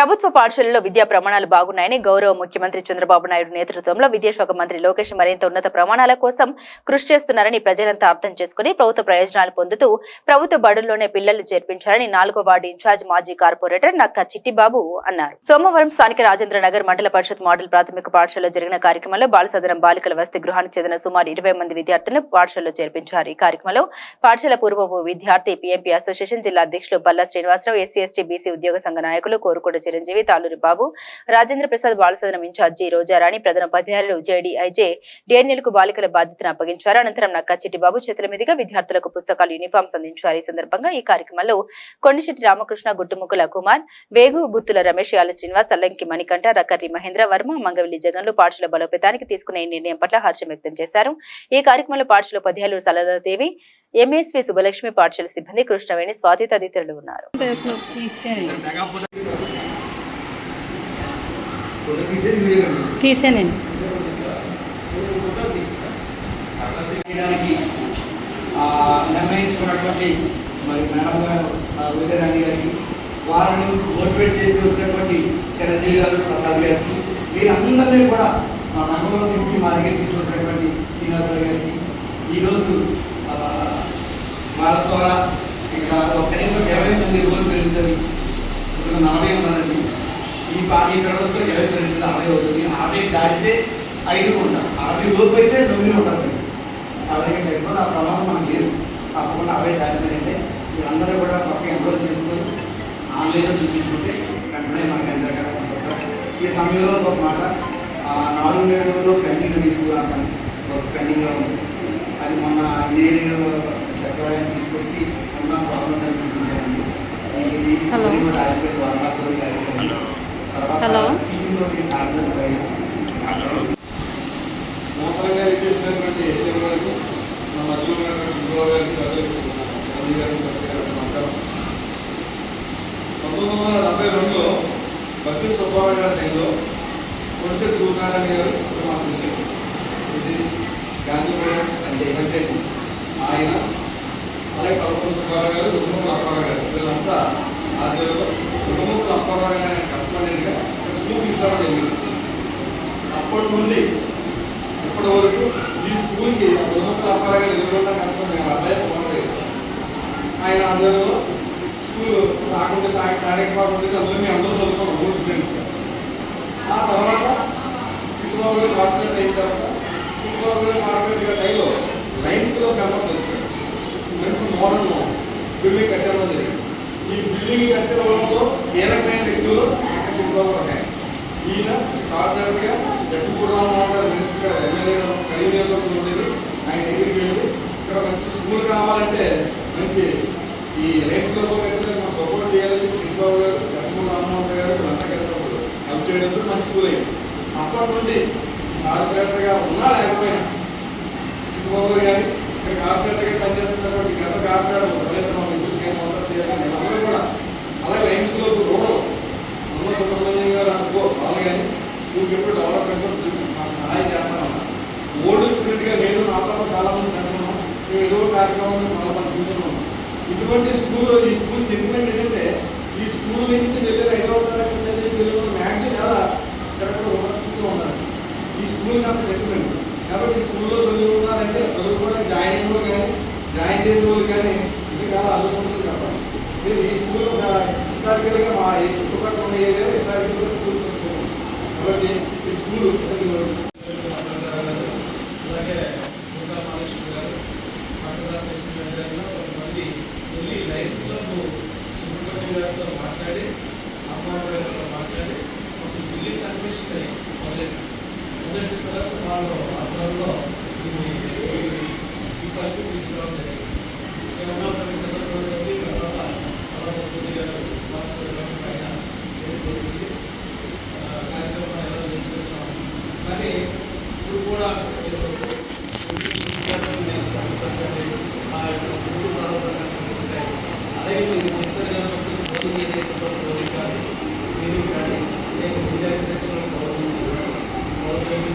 ప్రభుత్వ పాఠశాలల్లో విద్యా ప్రమాణాలు బాగున్నాయని గౌరవ ముఖ్యమంత్రి చంద్రబాబు నాయుడు నేతృత్వంలో విద్యాశాఖ మంత్రి లోకేష్ మరింత ఉన్నత ప్రమాణాల కోసం కృషి చేస్తున్నారని ప్రజలంతా అర్థం చేసుకుని ప్రభుత్వ ప్రయోజనాలు పొందుతూ ప్రభుత్వ బడుల్లోనే పిల్లలు చేర్పించారని నాలుగో వార్డు ఇన్ఛార్జ్ మాజీ కార్పొరేటర్ నక్క చిట్టిబాబు అన్నారు. సోమవారం స్థానిక రాజేంద్ర నగర్ మండల పరిషత్ మోడల్ ప్రాథమిక పాఠశాలలో జరిగిన కార్యక్రమంలో బాలసదనం బాలికల వసతి గృహానికి చెందిన సుమారు ఇరవై మంది విద్యార్థులను పాఠశాలలో చేర్పించారు. ఈ కార్యక్రమంలో పాఠశాల పూర్వపు విద్యార్థి పీఎంపీ అసోసియేషన్ జిల్లా అధ్యక్షులు Balla Srinivasarao SC ST BC ఉద్యోగ సంఘ నాయకులు కోరుకోట చిరంజీవి తాలూరి బాబు రాజేంద్ర ప్రసాద్ బాలసదనం ఇన్ఛార్జి రోజారాణి ప్రధాన ఉపాధ్యాయులు జేడీఐజే డిఎన్ఎల్కు బాలికల బాధ్యతను అప్పగించారు. అనంతరం నక్క చిట్టిబాబు చేతుల మీదుగా విద్యార్థులకు పుస్తకాలు యూనిఫామ్స్ అందించారు ఈ సందర్భంగా ఈ కార్యక్రమంలో కొండిశెట్టి రామకృష్ణ గుట్టుముక్కుల కుమార్ వేగు గుత్తుల రమేష్ యాల శ్రీనివాస్ అల్లంకి మణికంఠ రకర్రి మహేంద్ర వర్మ మంగవల్లి జగన్లు పాఠశాల బలోపేతానికి తీసుకున్న ఈ నిర్ణయం పట్ల హర్షం వ్యక్తం చేశారు. ఈ కార్యక్రమంలో పాఠశాల ఉపాధ్యాయులు సలదాదేవి ఎంఎస్వి సుబ్బలక్ష్మి పాఠశాల సిబ్బంది కృష్ణవేణి స్వాతి తదితరులు ఉన్నారు. తీసేనండి చేయడానికి ఆ, నిర్ణయించుకున్నటువంటి మరి మేడం గారు ఆ, ఉదయరాణి గారికి వారిని మోటివేట్ చేసి వచ్చినటువంటి చిరంజీవి గారు ప్రసాద్ గారికి వీరందరినీ కూడా మా నగరంలో తిప్పి మా దగ్గర తీసుకొచ్చినటువంటి శ్రీనివాసరావు గారికి ఈరోజు వాళ్ళ ద్వారా ఇక్కడ ఒక కనీసం ఇరవై తొమ్మిది రోజులు పెరుగుతుంది. ఇప్పుడు నలభై ఉన్నదండి ఈ పా ఈ వ్యవస్థలో ఇరవై తొమ్మిది అరవై అవుతుంది. అరవై దాటితే ఐదు ఉంటారు అరవై లోపు అయితే తొమ్మిది ఉంటారు అలాగే టైంలో ఆ ప్రమాదం మనకు లేదు. తప్పకుండా అవే దాటిపోయింటే మీరందరూ కూడా పక్క ఎన్రోల్ చేసుకొని ఆన్లైన్లో చూపించుకుంటే వెంటనే మనకి ఎంత ఈ సమయంలో ఒక మాట నాలుగు నెలల్లో పెండింగ్ తీసుకురావడం ఒక పెండింగ్లో ఉంది. మొన్న ఇంజనీరింగ్ సచివాలయం తీసుకొచ్చి ఉన్న ప్రాబ్లమ్స్ అని ఇది. ఇది నూతనంగా ఇచ్చేసినటువంటి హెచ్ఎం గారికి మా మధ్యలో గారికి గారికి ప్రతి గారికి నమస్కారం పంతొమ్మిది వందల డెబ్బై రెండులో బత్తి సుబ్బారావు గారి టైంలో కొలిసే సూర్యనారాయణ గారు మా ప్రెసిడెంట్ ఇది అని పంచాయతీ ఆయన అలాగే పదకొండు సుబ్బారావు గారు రుద్రముల అప్పారావు గారు వీళ్ళంతా ఆధ్వర్యంలో రుద్రముల అప్పారావు గారు కష్టపడిగా స్కూల్ తీసుకోవడం జరిగింది. అప్పటి నుండి ఇప్పటి వరకు ఈ స్కూల్కి ఉన్నత అప్పారాగా గారు ఎదురుగా కష్టపడి అబ్బాయి పోలేదు ఆయన ఆధ్వర్యంలో స్కూల్ సాగుంటే తాగి కార్యక్రమాలు అందులో మీ అందరూ చదువుకున్నాం మూడు స్టూడెంట్స్. ఆ తర్వాత చిక్కుబాబు గారు కార్పొరేట్ అయిన తర్వాత చిక్కుబాబు గారు టైంలో లైన్స్లో కన్వర్ట్ వచ్చింది. మంచి మోడల్ బిల్డింగ్ కట్టడం జరిగింది ఈ బిల్డింగ్ కట్టడంలో కీలకమైన వ్యక్తులు అక్కడ ఉన్నాయి ఈయన కార్పొరేట్గా జట్టుకురామరావు గారు మినిస్టర్ ఎమ్మెల్యే ఖరీదులో ఉండేది. ఆయన దగ్గరికి వెళ్ళి ఇక్కడ మంచి స్కూల్ కావాలంటే మంచి ఈ రేట్స్లో పెట్టిన మనం సపోర్ట్ చేయాలని ఇంబాబు గారు జట్టుకుల రామమోహన్ గారు వీళ్ళంతా కలిపి హెల్ప్ చేయడంతో మంచి స్కూల్ అయింది. అప్పటి నుండి కార్పొరేటర్గా ఉన్నా లేకపోయినా ఇంబాబు గారు ఇక్కడ కార్పొరేటర్గా పనిచేస్తున్నటువంటి గత కార్పొరేటర్ ప్రజలు మా మిస్సెస్ కానీ మొదలు చేయాలని అందరూ కూడా అలాగే లైన్స్లో రోడ్లు అమ్మ సుబ్రహ్మణ్యం గారు అనుకో వాళ్ళు కానీ స్కూల్కి ఎప్పుడు డెవలప్మెంట్ మాకు సహాయం చేస్తామన్నా ఓల్డ్ స్టూడెంట్గా నేను నాతో చాలా మంది ఫ్రెండ్స్ మేము ఏదో కార్యక్రమం మళ్ళీ మనం చూస్తున్నాం ఇటువంటి స్కూల్ ఈ స్కూల్ సెగ్మెంట్ ఏంటంటే ఈ స్కూల్ నుంచి వెళ్ళి ఐదవ తరగతి చదివి పిల్లలు మ్యాక్సిమం చాలా ఇక్కడ కూడా ఉన్న స్థితిలో ఉన్నారు ఈ స్కూల్ నాకు సెంటిమెంట్ కాబట్టి స్కూల్లో చదువుకున్నారంటే చదువుకోవడం జాయిన్ అయిన వాళ్ళు కానీ జాయిన్ చేసే వాళ్ళు కానీ ఇది కాదు ఆలోచనలు కాబట్టి మీరు ఈ స్కూల్ ఒక హిస్టారికల్గా మా ఈ చుట్టుపక్కల ఉన్న ఏదైనా హిస్టారికల్గా స్కూల్ చదువుకున్నాం కాబట్టి ఈ స్కూల్ సొసైటీ కూడా వాళ్ళు అర్థంలో ఇది ఈ పరిస్థితి తీసుకురావడం జరిగింది ఏమన్నా తర్వాత తర్వాత సుధీ గారు పైన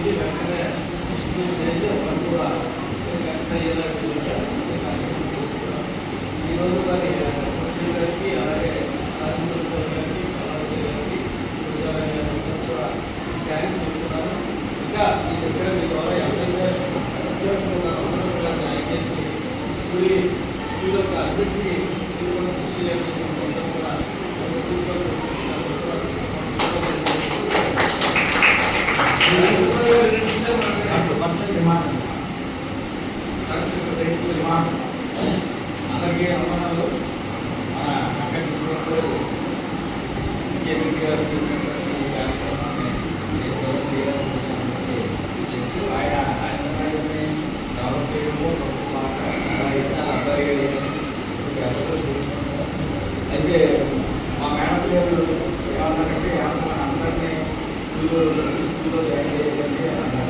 నుండి వెంటనే డిస్ట్రిబ్యూట్ చేసి మనం కూడా ఎంత ఈరోజు కానీ సత్య గారికి అలాగే గారికి గారికి థ్యాంక్స్ అయితే మా మేడం గారు ఏమన్నారంటే అందరినీ స్కూల్లో స్కూల్లో జాయిన్ చేయాలంటే